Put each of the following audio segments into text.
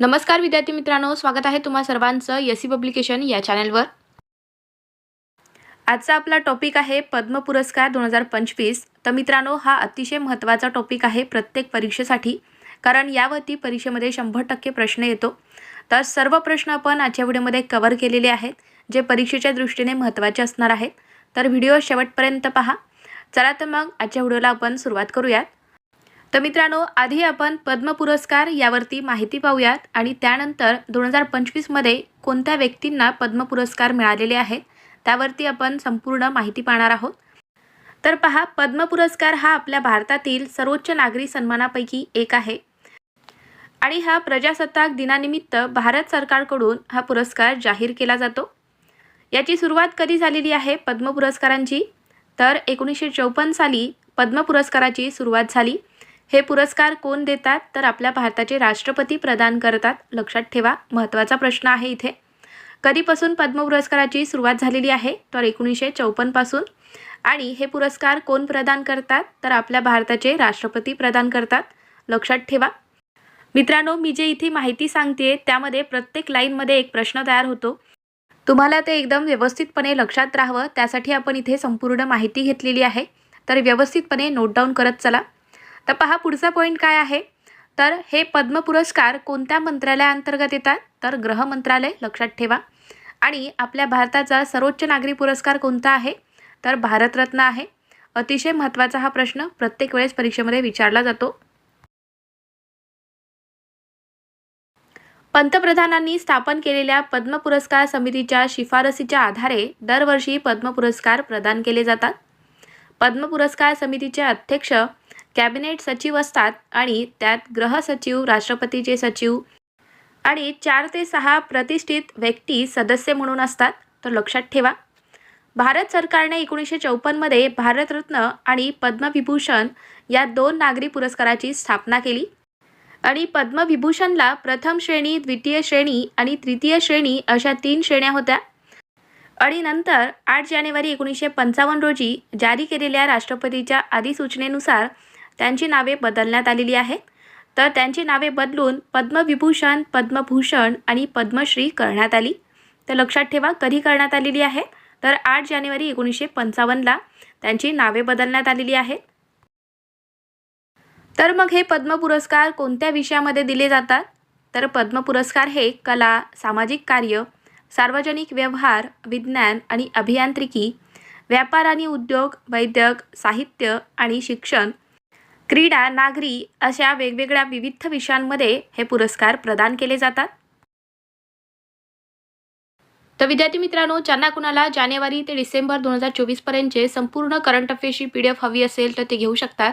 नमस्कार विद्यार्थी मित्रांनो स्वागत आहे तुम्हा सर्वांचं यसी पब्लिकेशन या चॅनलवर. आजचा आपला टॉपिक आहे पद्म पुरस्कार दोन हजार पंचवीस. तर मित्रांनो हा अतिशय महत्त्वाचा टॉपिक आहे प्रत्येक परीक्षेसाठी कारण यावरती परीक्षेमध्ये शंभर टक्के प्रश्न येतो. तर सर्व प्रश्न आपण आजच्या व्हिडिओमध्ये कवर केलेले आहेत जे परीक्षेच्या दृष्टीने महत्त्वाचे असणार आहेत. तर व्हिडिओ शेवटपर्यंत पहा. चला तर मग आजच्या व्हिडिओला आपण सुरुवात करूयात. तर मित्रांनो आधी आपण पद्म पुरस्कार यावरती माहिती पाहूयात आणि त्यानंतर दोन हजार पंचवीसमध्ये कोणत्या व्यक्तींना पद्म पुरस्कार मिळालेले आहेत त्यावरती आपण संपूर्ण माहिती पाहणार आहोत. तर पहा पद्म पुरस्कार हा आपल्या भारतातील सर्वोच्च नागरी सन्मानापैकी एक आहे. आणि हा प्रजासत्ताक दिनानिमित्त भारत सरकारकडून हा पुरस्कार जाहीर केला जातो. याची सुरुवात कधी झालेली आहे पद्म पुरस्कारांची? तर एकोणीसशे चौपन्न साली पद्म पुरस्काराची सुरुवात झाली. हे पुरस्कार कोण देतात? तर आपल्या भारताचे राष्ट्रपती प्रदान करतात. लक्षात ठेवा महत्त्वाचा प्रश्न आहे इथे. कधीपासून पद्म पुरस्काराची सुरुवात झालेली आहे? तर एकोणीसशे चौपन्नपासून आणि हे पुरस्कार कोण प्रदान करतात? तर आपल्या भारताचे राष्ट्रपती प्रदान करतात. लक्षात ठेवा. मित्रांनो मी जे इथे माहिती सांगते त्यामध्ये प्रत्येक लाईनमध्ये एक प्रश्न तयार होतो. तुम्हाला ते एकदम व्यवस्थितपणे लक्षात राहावं. त्यासाठी आपण इथे संपूर्ण माहिती घेतलेली आहे. तर व्यवस्थितपणे नोट डाऊन करत चला. तर पहा पुढचा पॉईंट काय आहे? तर हे पद्म पुरस्कार कोणत्या मंत्रालयाअंतर्गत येतात? तर गृह मंत्रालय लक्षात ठेवा. आणि आपल्या भारताचा सर्वोच्च नागरी पुरस्कार कोणता आहे? तर भारतरत्न आहे. अतिशय महत्त्वाचा हा प्रश्न प्रत्येक वेळेस परीक्षेमध्ये विचारला जातो. पंतप्रधानांनी स्थापन केलेल्या पद्म पुरस्कार समितीच्या शिफारसीच्या आधारे दरवर्षी पद्म पुरस्कार प्रदान केले जातात. पद्म पुरस्कार समितीचे अध्यक्ष कॅबिनेट सचिव असतात आणि त्यात ग्रह सचिव राष्ट्रपतीचे सचिव आणि चार ते सहा प्रतिष्ठित व्यक्ती सदस्य म्हणून असतात. तर लक्षात ठेवा. भारत सरकारने एकोणीसशे चौपन्नमध्ये भारतरत्न आणि पद्मविभूषण या दोन नागरी पुरस्काराची स्थापना केली. आणि पद्मविभूषणला प्रथम श्रेणी द्वितीय श्रेणी आणि तृतीय श्रेणी अशा तीन श्रेण्या होत्या. आणि नंतर आठ जानेवारी एकोणीसशे पंचावन्न रोजी जारी केलेल्या राष्ट्रपतीच्या अधिसूचनेनुसार त्यांची नावे बदलण्यात आलेली आहेत. तर त्यांची नावे बदलून पद्मविभूषण पद्मभूषण आणि पद्मश्री करण्यात आली. तर लक्षात ठेवा कधी करण्यात आलेली आहे? तर आठ जानेवारी एकोणीसशे पंचावन्नला त्यांची नावे बदलण्यात आलेली आहेत. तर मग हे पद्म पुरस्कार कोणत्या विषयामध्ये दिले जातात? तर पद्म पुरस्कार हे कला सामाजिक कार्य सार्वजनिक व्यवहार विज्ञान आणि अभियांत्रिकी व्यापार आणि उद्योग वैद्यक साहित्य आणि शिक्षण क्रीडा नागरी अशा वेगवेगळ्या विविध विषयांमध्ये हे पुरस्कार प्रदान केले जातात. तर विद्यार्थी मित्रांनो ज्यांना कुणाला जानेवारी ते डिसेंबर दोन हजार चोवीसपर्यंतचे संपूर्ण करंट अफेअर्सची पी डी एफ हवी असेल तर ते घेऊ शकतात.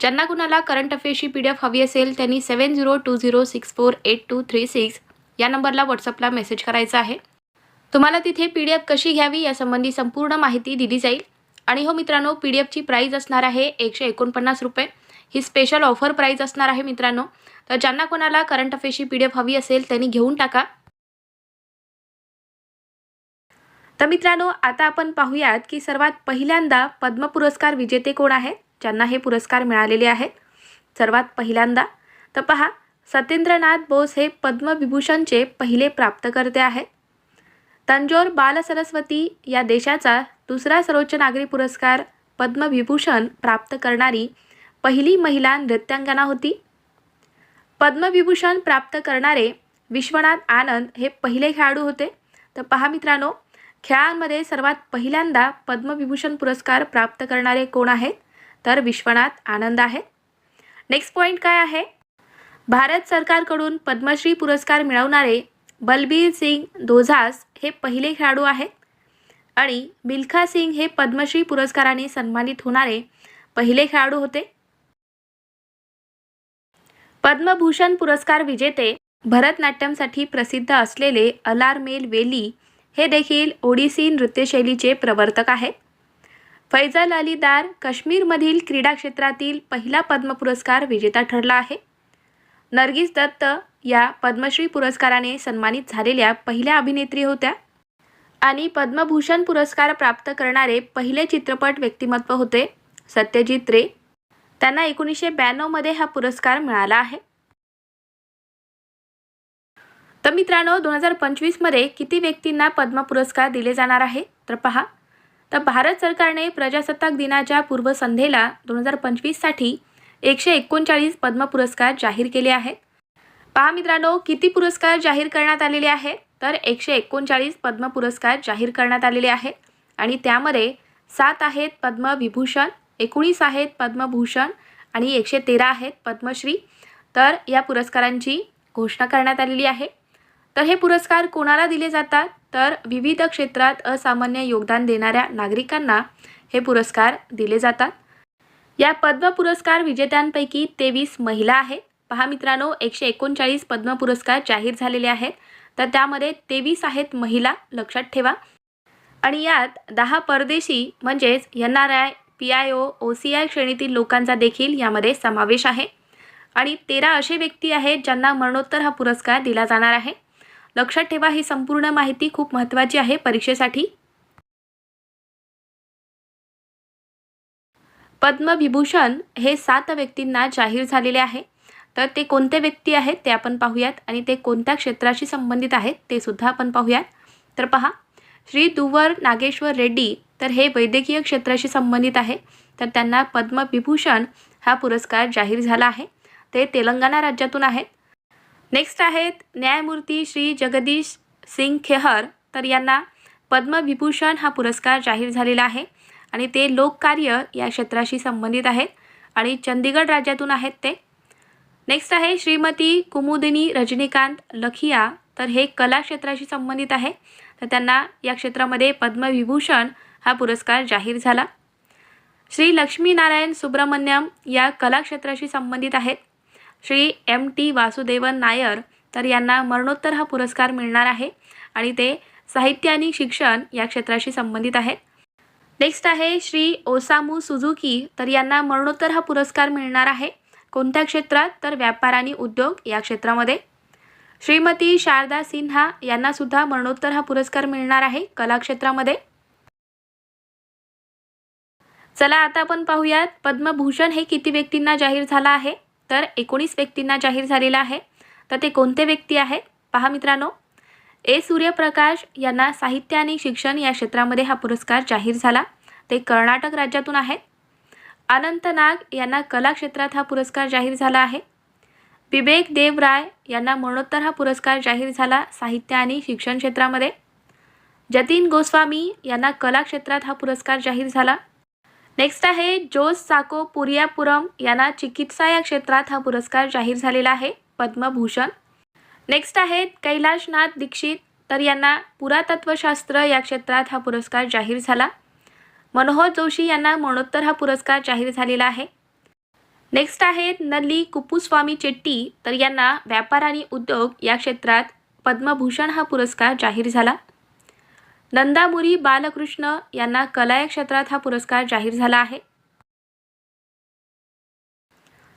ज्यांना कुणाला करंट अफेअर्सची पी डी एफ हवी असेल त्यांनी seven zero two zero six four eight two three six या नंबरला व्हॉट्सअपला मेसेज करायचा आहे. तुम्हाला तिथे पी डी एफ कशी घ्यावी यासंबंधी संपूर्ण माहिती दिली जाईल. आणि हो मित्रांनो पी डी एफची प्राईज असणार आहे एकशे एकोणपन्नास रुपये. ही स्पेशल ऑफर प्राईज असणार आहे मित्रांनो. तर ज्यांना कोणाला करंट अफेअर्सची पी डी एफ हवी असेल त्यांनी घेऊन टाका. तर मित्रांनो आता आपण पाहूयात की सर्वात पहिल्यांदा पद्म पुरस्कार विजेते कोण आहेत? ज्यांना हे पुरस्कार मिळालेले आहेत. सर्वात पहिल्यांदा. तर पहा सत्येंद्रनाथ बोस हे पद्मविभूषणचे पहिले प्राप्तकर्ते आहेत. तंजोर बालसरस्वती या देशाचा दुसरा सर्वोच्च नागरी पुरस्कार पद्मविभूषण प्राप्त करणारी पहिली महिला नृत्यांगना होती. पद्मविभूषण प्राप्त करणारे विश्वनाथ आनंद हे पहिले खेळाडू होते. तर पहा मित्रांनो खेळांमध्ये सर्वात पहिल्यांदा पद्मविभूषण पुरस्कार प्राप्त करणारे कोण आहेत? तर विश्वनाथ आनंद आहेत नेक्स्ट पॉईंट काय आहे? भारत सरकारकडून पद्मश्री पुरस्कार मिळवणारे बलबीर सिंग दोझास हे पहिले खेळाडू आहेत. आणि मिल्खा सिंग हे पद्मश्री पुरस्काराने सन्मानित होणारे पहिले खेळाडू होते. पद्मभूषण पुरस्कार विजेते भरतनाट्यमसाठी प्रसिद्ध असलेले अलारमेल वेली हे देखील ओडिसी नृत्यशैलीचे प्रवर्तक आहेत. फैजल अली दार काश्मीरमधील क्रीडा क्षेत्रातील पहिला पद्म पुरस्कार विजेता ठरला आहे. नर्गिस दत्त या पद्मश्री पुरस्काराने सन्मानित झालेल्या पहिल्या अभिनेत्री होत्या. आणि पद्मभूषण पुरस्कार प्राप्त करणारे पहिले चित्रपट व्यक्तिमत्व होते सत्यजित रे त्यांना एकोणीसशे ब्याण्णवमध्ये हा पुरस्कार मिळाला आहे. तर मित्रांनो दोन हजार पंचवीसमध्ये किती व्यक्तींना पद्म पुरस्कार दिले जाणार आहे? तर पहा. तर भारत सरकारने प्रजासत्ताक दिनाच्या पूर्वसंध्येला दोन हजार पंचवीससाठी एकशे एकोणचाळीस पद्म पुरस्कार जाहीर केले आहेत. पहा मित्रांनो किती पुरस्कार जाहीर करण्यात आलेले आहेत? तर एकशे एकोणचाळीस पद्म पुरस्कार जाहीर करण्यात आलेले आहेत. आणि त्यामध्ये सात आहेत पद्मविभूषण एकोणीस आहेत पद्मभूषण आणि एकशे तेरा आहेत पद्मश्री. तर या पुरस्कारांची घोषणा करण्यात आलेली आहे. तर हे पुरस्कार कोणाला दिले जातात? तर विविध क्षेत्रात असामान्य योगदान देणाऱ्या नागरिकांना हे पुरस्कार दिले जातात. या पद्म पुरस्कार विजेत्यांपैकी तेवीस महिला आहेत. पहा मित्रांनो एकशे एकोणचाळीस पद्म पुरस्कार जाहीर झालेले आहेत. तर त्यामध्ये तेवीस आहेत महिला लक्षात ठेवा. आणि यात दहा परदेशी म्हणजेच N R I P I O O C I श्रेणीतील लोकांचा देखील यामध्ये समावेश आहे. आणि तेरा असे व्यक्ती आहेत ज्यांना मरणोत्तर हा पुरस्कार दिला जाणार आहे. लक्षात ठेवा ही संपूर्ण माहिती खूप महत्त्वाची आहे परीक्षेसाठी. पद्मविभूषण हे सात व्यक्तींना जाहीर झालेले आहे. तर ते कोणते व्यक्ती आहेत ते आपण पाहूयात आणि ते कोणत्या क्षेत्राशी संबंधित आहेत ते सुद्धा आपण पाहूयात. तर पहा श्री दुवर नागेश्वर रेड्डी तर हे वैद्यकीय क्षेत्राशी संबंधित आहे. तर त्यांना पद्मविभूषण हा पुरस्कार जाहीर झाला आहे. ते तेलंगणा राज्यातून आहेत. नेक्स्ट आहेत न्यायमूर्ती श्री जगदीश सिंग खेहर. तर यांना पद्मविभूषण हा पुरस्कार जाहीर झालेला आहे. आणि ते लोककार्य या क्षेत्राशी संबंधित आहेत. आणि चंदीगड राज्यातून आहेत ते. नेक्स्ट आहे श्रीमती कुमुदिनी रजनीकांत लखिया. तर हे कला क्षेत्राशी संबंधित आहे. तर त्यांना या क्षेत्रामध्ये पद्मविभूषण हा पुरस्कार जाहीर झाला. श्री लक्ष्मीनारायण सुब्रमण्यम या कलाक्षेत्राशी संबंधित आहेत. श्री एम टी वासुदेवन नायर तर यांना मरणोत्तर हा पुरस्कार मिळणार आहे आणि ते साहित्य आणि शिक्षण या क्षेत्राशी संबंधित आहेत. नेक्स्ट आहे श्री ओसामू सुझुकी तर यांना मरणोत्तर हा पुरस्कार मिळणार आहे. कोणत्या क्षेत्रात? तर व्यापार आणि उद्योग या क्षेत्रामध्ये. श्रीमती शारदा सिन्हा यांनासुद्धा मरणोत्तर हा पुरस्कार मिळणार आहे कलाक्षेत्रामध्ये. चला आता आपण पाहूयात पद्मभूषण हे किती व्यक्तींना जाहीर झाला आहे? तर एकोणीस व्यक्तींना जाहीर झालेला आहे. तर ते कोणते व्यक्ती आहेत? पहा मित्रांनो. ए. सूर्यप्रकाश यांना साहित्य आणि शिक्षण या क्षेत्रामध्ये हा पुरस्कार जाहीर झाला. ते कर्नाटक राज्यातून आहेत. अनंत नाग यांना कला क्षेत्रात हा पुरस्कार जाहीर झाला आहे. विवेक देव राय यांना मरणोत्तर हा पुरस्कार जाहीर झाला साहित्य आणि शिक्षण क्षेत्रामध्ये. जतीन गोस्वामी यांना कला क्षेत्रात हा पुरस्कार जाहीर झाला. नेक्स्ट आहे जोस साको पुरियापुरम यांना चिकित्सा या क्षेत्रात हा पुरस्कार जाहीर झालेला आहे पद्मभूषण. नेक्स्ट आहेत कैलाशनाथ दीक्षित तर यांना पुरातत्वशास्त्र या क्षेत्रात हा पुरस्कार जाहीर झाला. मनोहर जोशी यांना मरणोत्तर हा पुरस्कार जाहीर झालेला आहे. नेक्स्ट आहेत नल्ली कुपुस्वामी चेट्टी तर यांना व्यापार आणि उद्योग या क्षेत्रात पद्मभूषण हा पुरस्कार जाहीर झाला. नंदामुरी बालकृष्ण यांना कला या क्षेत्रात हा पुरस्कार जाहीर झाला आहे.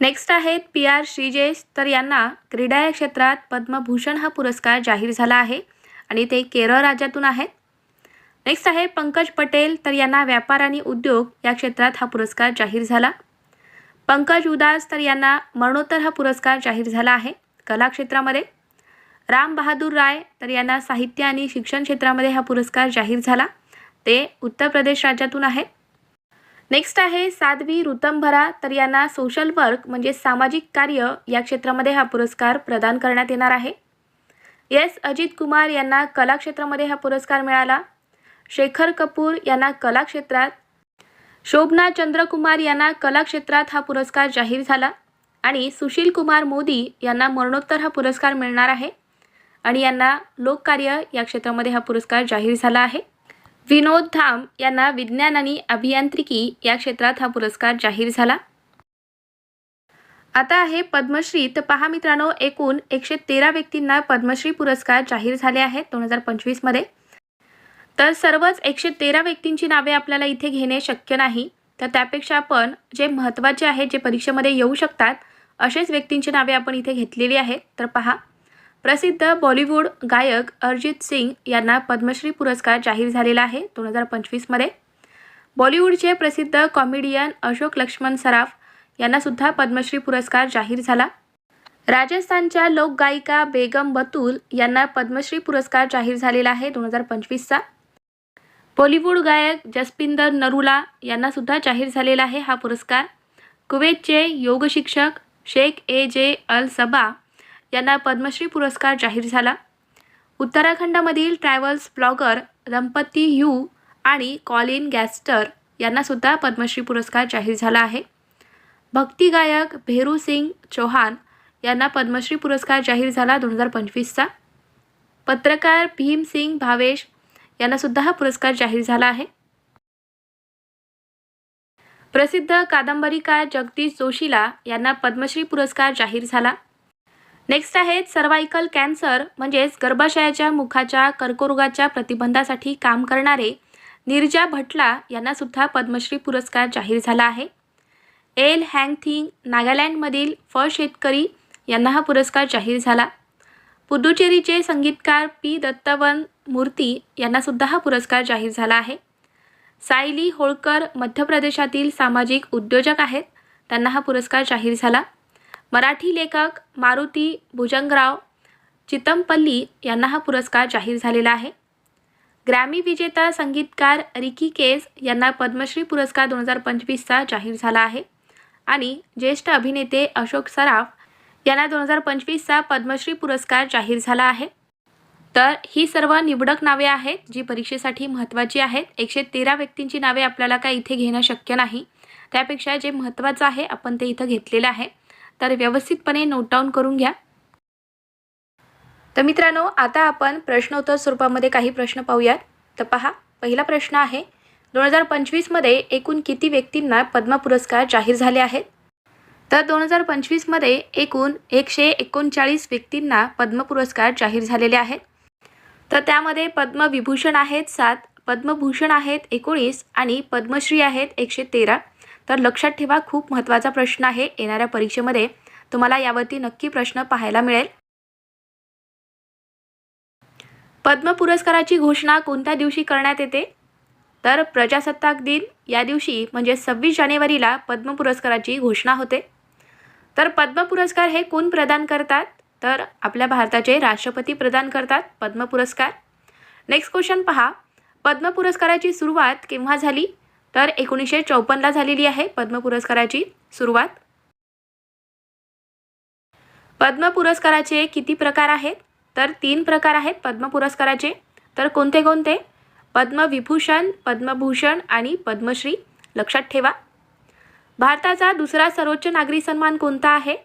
नेक्स्ट आहेत पी आर श्रीजेश तर यांना क्रीडा या क्षेत्रात पद्मभूषण हा पुरस्कार जाहीर झाला आहे आणि ते केरळ राज्यातून आहेत. नेक्स्ट आहे पंकज पटेल तर यांना व्यापार आणि उद्योग या क्षेत्रात हा पुरस्कार जाहीर झाला. पंकज उदास तर यांना मरणोत्तर हा पुरस्कार जाहीर झाला आहे कला क्षेत्रामध्ये राम बहादूर राय तर यांना साहित्य आणि शिक्षण क्षेत्रामध्ये हा पुरस्कार जाहीर झाला. ते उत्तर प्रदेश राज्यातून आहे नेक्स्ट आहे साध्वी ऋतंभरा तर यांना सोशल वर्क म्हणजे सामाजिक कार्य या क्षेत्रामध्ये हा पुरस्कार प्रदान करण्यात येणार आहे. एस अजित कुमार यांना कला क्षेत्रामध्ये हा पुरस्कार मिळाला. शेखर कपूर यांना कला क्षेत्रात. शोभना चंद्रकुमार यांना कला क्षेत्रात हा पुरस्कार जाहीर झाला. आणि सुशील कुमार मोदी यांना मरणोत्तर हा पुरस्कार मिळणार आहे. आणि यांना लोककार्य या क्षेत्रामध्ये हा पुरस्कार जाहीर झाला आहे. विनोद धाम यांना विज्ञान आणि अभियांत्रिकी या क्षेत्रात हा पुरस्कार जाहीर झाला. आता आहे पद्मश्री तर पहा मित्रांनो एकूण एकशे तेरा व्यक्तींना पद्मश्री पुरस्कार जाहीर झाले आहेत दोन हजार पंचवीसमध्ये तर सर्वच एकशे तेरा व्यक्तींची नावे आपल्याला इथे घेणे शक्य नाही. तर त्यापेक्षा आपण जे महत्त्वाचे आहे जे परीक्षेमध्ये येऊ शकतात असेच व्यक्तींची नावे आपण इथे घेतलेली आहेत. तर पहा. प्रसिद्ध बॉलिवूड गायक अरिजित सिंग यांना पद्मश्री पुरस्कार जाहीर झालेला आहे दोन हजार पंचवीसमध्ये बॉलिवूडचे प्रसिद्ध कॉमेडियन अशोक लक्ष्मण सराफ यांनासुद्धा पद्मश्री पुरस्कार जाहीर झाला. राजस्थानच्या लोकगायिका बेगम बतूल यांना पद्मश्री पुरस्कार जाहीर झालेला आहे दोन हजार पंचवीसचा बॉलिवूड गायक जसपिंदर नरुला यांनासुद्धा जाहीर झालेला आहे हा पुरस्कार. कुवेतचे योगशिक्षक शेख ए जे अल सबा यांना पद्मश्री पुरस्कार जाहीर झाला. उत्तराखंडामधील ट्रॅव्हल्स ब्लॉगर दंपती ह्यू आणि कॉलिन गॅस्टर यांनासुद्धा पद्मश्री पुरस्कार जाहीर झाला आहे. भक्तिगायक भेरू सिंग चौहान यांना पद्मश्री पुरस्कार जाहीर झाला दोन हजार पंचवीसचा. पत्रकार भीमसिंग भावेश यांनासुद्धा हा पुरस्कार जाहीर झाला आहे. प्रसिद्ध कादंबरीकार जगदीश जोशीला यांना पद्मश्री पुरस्कार जाहीर झाला. नेक्स्ट आहेत सर्वायकल कॅन्सर म्हणजेच गर्भाशयाच्या मुखाच्या कर्करोगाच्या प्रतिबंधासाठी काम करणारे निर्जा भटला यांना सुद्धा पद्मश्री पुरस्कार जाहीर झाला आहे. एल हँगथिंग नागालँडमधील फ शेतकरी यांना हा पुरस्कार जाहीर झाला. पुदुचेरीचे संगीतकार पी दत्तवन मूर्ती यांनासुद्धा हा पुरस्कार जाहीर झाला आहे. सायली होळकर मध्य प्रदेशातील सामाजिक उद्योजक आहेत त्यांना हा पुरस्कार जाहीर झाला. मराठी लेखक मारुती भुजंगराव चितमपल्ली यांना हा पुरस्कार जाहीर झालेला आहे. ग्रॅमी विजेता संगीतकार रिकी केस यांना पद्मश्री पुरस्कार दोन हजार पंचवीसचा जाहीर झाला आहे आणि ज्येष्ठ अभिनेते अशोक सराफ यांना दोन हजार पंचवीसचा पद्मश्री पुरस्कार जाहीर झाला आहे. तर ही सर्व निवडक नावे आहेत जी परीक्षेसाठी महत्त्वाची आहेत. एकशे तेरा व्यक्तींची नावे आपल्याला काय इथे घेणं शक्य नाही. त्यापेक्षा जे महत्त्वाचं आहे आपण ते इथं घेतलेलं आहे. तर व्यवस्थितपणे नोट डाऊन करून घ्या. तर मित्रांनो आता आपण प्रश्नोत्तर स्वरूपामध्ये काही प्रश्न पाहूयात. तर पहा पहिला प्रश्न आहे दोन हजार पंचवीसमध्ये एकूण किती व्यक्तींना पद्म पुरस्कार जाहीर झाले आहेत? तर दोन हजार पंचवीसमध्ये एकूण एकशे एकोणचाळीस व्यक्तींना पद्म पुरस्कार जाहीर झालेले आहेत. तर त्यामध्ये पद्मविभूषण आहेत सात पद्मभूषण आहेत एकोणीस आणि पद्मश्री आहेत एकशे तेरा. तर लक्षात ठेवा खूप महत्त्वाचा प्रश्न आहे. येणाऱ्या परीक्षेमध्ये तुम्हाला यावरती नक्की प्रश्न पाहायला मिळेल. पद्म पुरस्काराची घोषणा कोणत्या दिवशी करण्यात येते? तर प्रजासत्ताक दिन या दिवशी म्हणजे सव्वीस जानेवारीला पद्म पुरस्काराची घोषणा होते. तर पद्म पुरस्कार हे कोण प्रदान करतात? तर आपल्या भारताचे राष्ट्रपती प्रदान करतात पद्म पुरस्कार. नेक्स्ट क्वेश्चन पहा. पद्म पुरस्काराची सुरुवात केव्हा झाली? तर एकोणीसशे चौपन्नला झालेली आहे पद्म पुरस्काराची सुरुवात. पद्म पुरस्काराचे किती प्रकार आहेत? तर तीन प्रकार आहेत पद्म पुरस्काराचे. तर कोणते कोणते? पद्मविभूषण पद्मभूषण आणि पद्मश्री. लक्षात ठेवा. भारताचा दुसरा सर्वोच्च नागरी सन्मान कोणता आहे?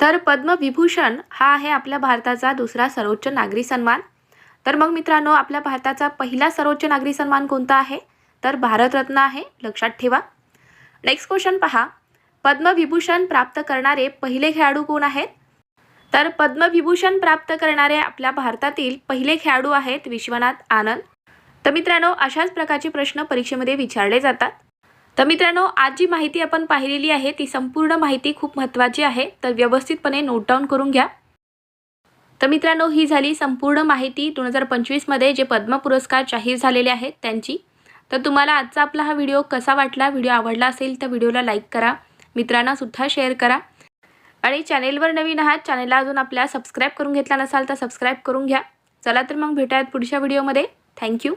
तर पद्मविभूषण हा आहे आपल्या भारताचा दुसरा सर्वोच्च नागरी सन्मान. तर मग मित्रांनो आपल्या भारताचा पहिला सर्वोच्च नागरी सन्मान कोणता आहे? तर भारतरत्न आहे लक्षात ठेवा. नेक्स्ट क्वेश्चन पहा. पद्मविभूषण प्राप्त करणारे पहिले खेळाडू कोण आहेत? तर पद्मविभूषण प्राप्त करणारे आपल्या भारतातील पहिले खेळाडू आहेत विश्वनाथ आनंद. तर मित्रांनो अशाच प्रकारचे प्रश्न परीक्षेमध्ये विचारले जातात. तर मित्रांनो आज जी माहिती आपण पाहिलेली आहे ती संपूर्ण माहिती खूप महत्त्वाची आहे तर व्यवस्थितपणे नोट डाऊन करून घ्या. तर मित्रांनो ही झाली संपूर्ण माहिती दोन हजार पंचवीसमध्ये जे पद्म पुरस्कार जाहीर झालेले आहेत त्यांची. तर तुम्हाला आजचा आपला हा व्हिडिओ कसा वाटला व्हिडिओ आवडला असेल तर व्हिडिओला लाईक करा मित्रांनासुद्धा शेअर करा. आणि चॅनेलवर नवीन आहात चॅनेलला अजून आपल्या सबस्क्राईब करून घेतला नसाल तर सबस्क्राईब करून घ्या. चला तर मग भेटायत पुढच्या व्हिडिओमध्ये. थँक्यू.